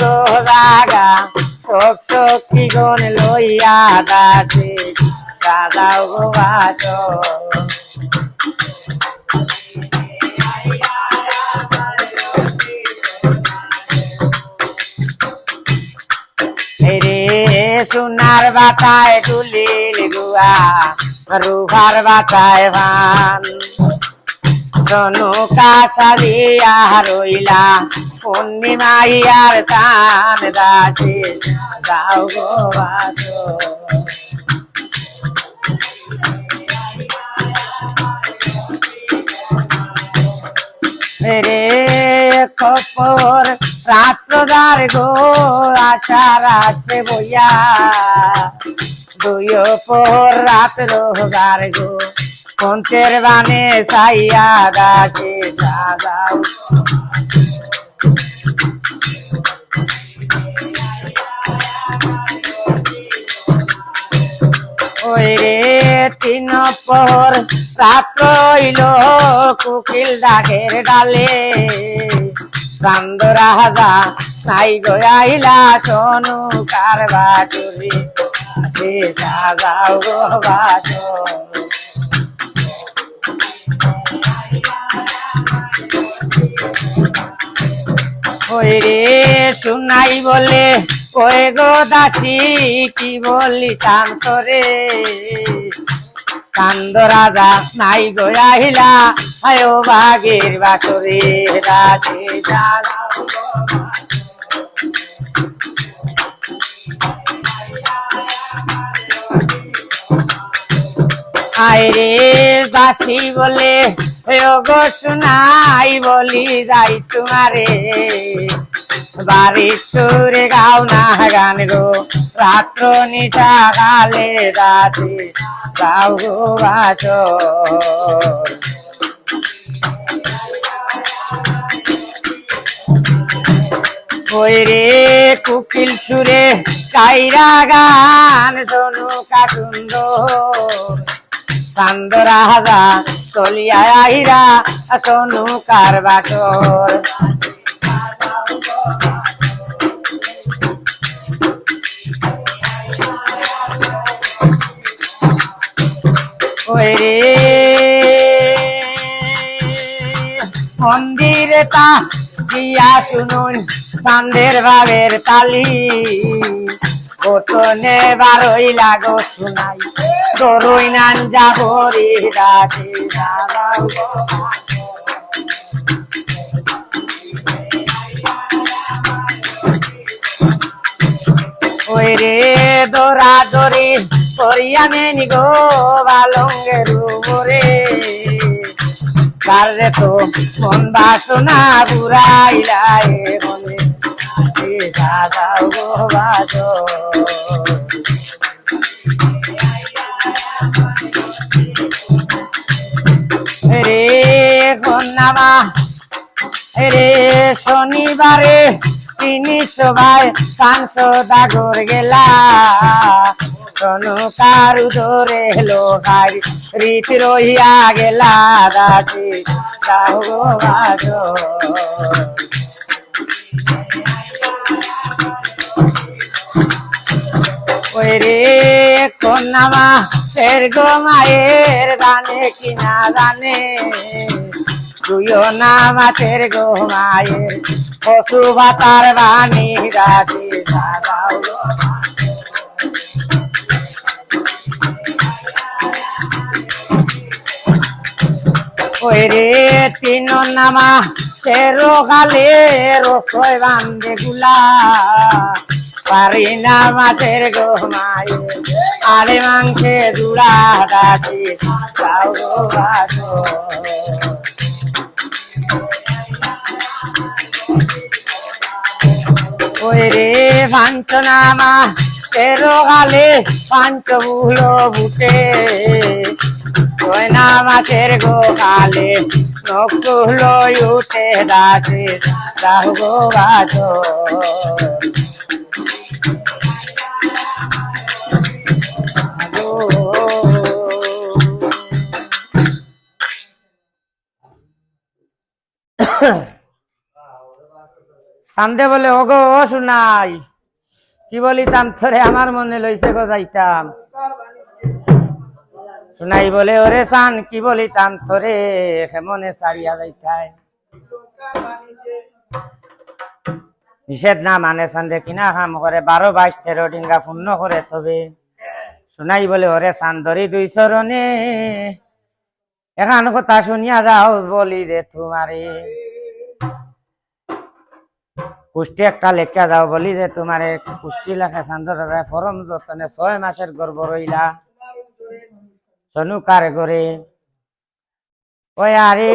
গো রাগা শোক গুণ লইয়া দাসে দাদাও সোনার বাতায় তুলিল গুয়া, রুহার বাতায় ভান। জনকা সারিয়া রইলা পূর্ণিমাইয়ার টান দাসে যাও গো বাসো রে খপর রাত্রদার গো, আশা রাত্রে বইয়া। দুই পোহর রাত রোগার গো পঞ্চের বানে সাইয়া গাছে সাজাও ওই রে তিন পর রাত্র হইল কুকিল ডাকের ডালে। কান্দ রাজা নাই গয়াইলা সোনু কার বাটুরি সে সাজাও গো শুনাই বলে। ওই গো দাসি, কি বলি শান্ত রে কান্দ রাজা নাই গো আহিলা, আয় বাগের বাসরে রাজে জানাও আইরে বাসি বলে গো শুনাই বলি যাই তোমারে। বাড়ি সুরে গাও না গান গো। রাত্র নিশা গালে রাতে গাও গো বাচো ওই রে কুকিল সুরে কাইরা গান সোনু কাটুন্দ কান্দ রাজা চলিয়া আইরা সোনু কার বাটর। রে মন্দিরে তা দিয়া শুনুন চান্দের ভাবের তালি। গোতনে বারোই লাগো শুনাই গরুই নান যাব রে রাধে দাদাও ওই রে দোরা দরি করিয়া নেনি গো বালঙ্গের উপরে। কারে তো মন বাসনা বুড়াইলাই মনে? এ দাদাও গো বাজো রে কন্যামা রে শনিবারে তিনি সবাই কাংস দাগর গেলা। তনু কারু ধরে লোহাই রীতি রহিয়া গেলা দাসি রাহু বাজো। রে কন্যামা ফের গো মায়ের গানে কিনা জানে? তুইও না মাছের গো মায়ের, পশু ভাতার বাণী রাধে দাদাও গো ওই রে তিন নামা তেরো গালে রসয় বান্ধে গুলা। পারি না মাছের গো মায়ে আরে মাংসে জুড়া গাছে যাও গো বাসো ওই রে পাঞ্চনামা তেরো গালে পাঞ্চ বুলো বুটে ওই না মাছের গো কালে নকুলো উঠে দাসে রাহু গো সান্দে বলে, ওগো, ও শুনাই কি বলিতাম তোরে? আমার মনে লইছে গো যাইতাম। শুনাই বলে, ওরে সান, কি বলিতাম তোরে? হেমনে সারিয়া যাইতাই? নিষেধ না মানে সান্দে কিনা কাম করে বারো বাইশ তেরো ডিঙ্গা পূর্ণ করে তবে। শুনাই বলে, ওরে সান্দরি দুই চরণে। এখান কথা শুনিয়া যাও বলি রে তোমারে। কুষ্টি একটা লেখা যাও বলি যে তোমারে। কুষ্টি লেখা সান্দর ফরম যতনে ছয় মাসের গর্ব রইলা। সনুকার করে ওই আরে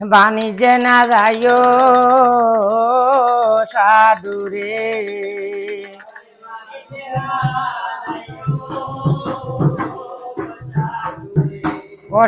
বাণিজ্যে না যাইও সাধুরে। ও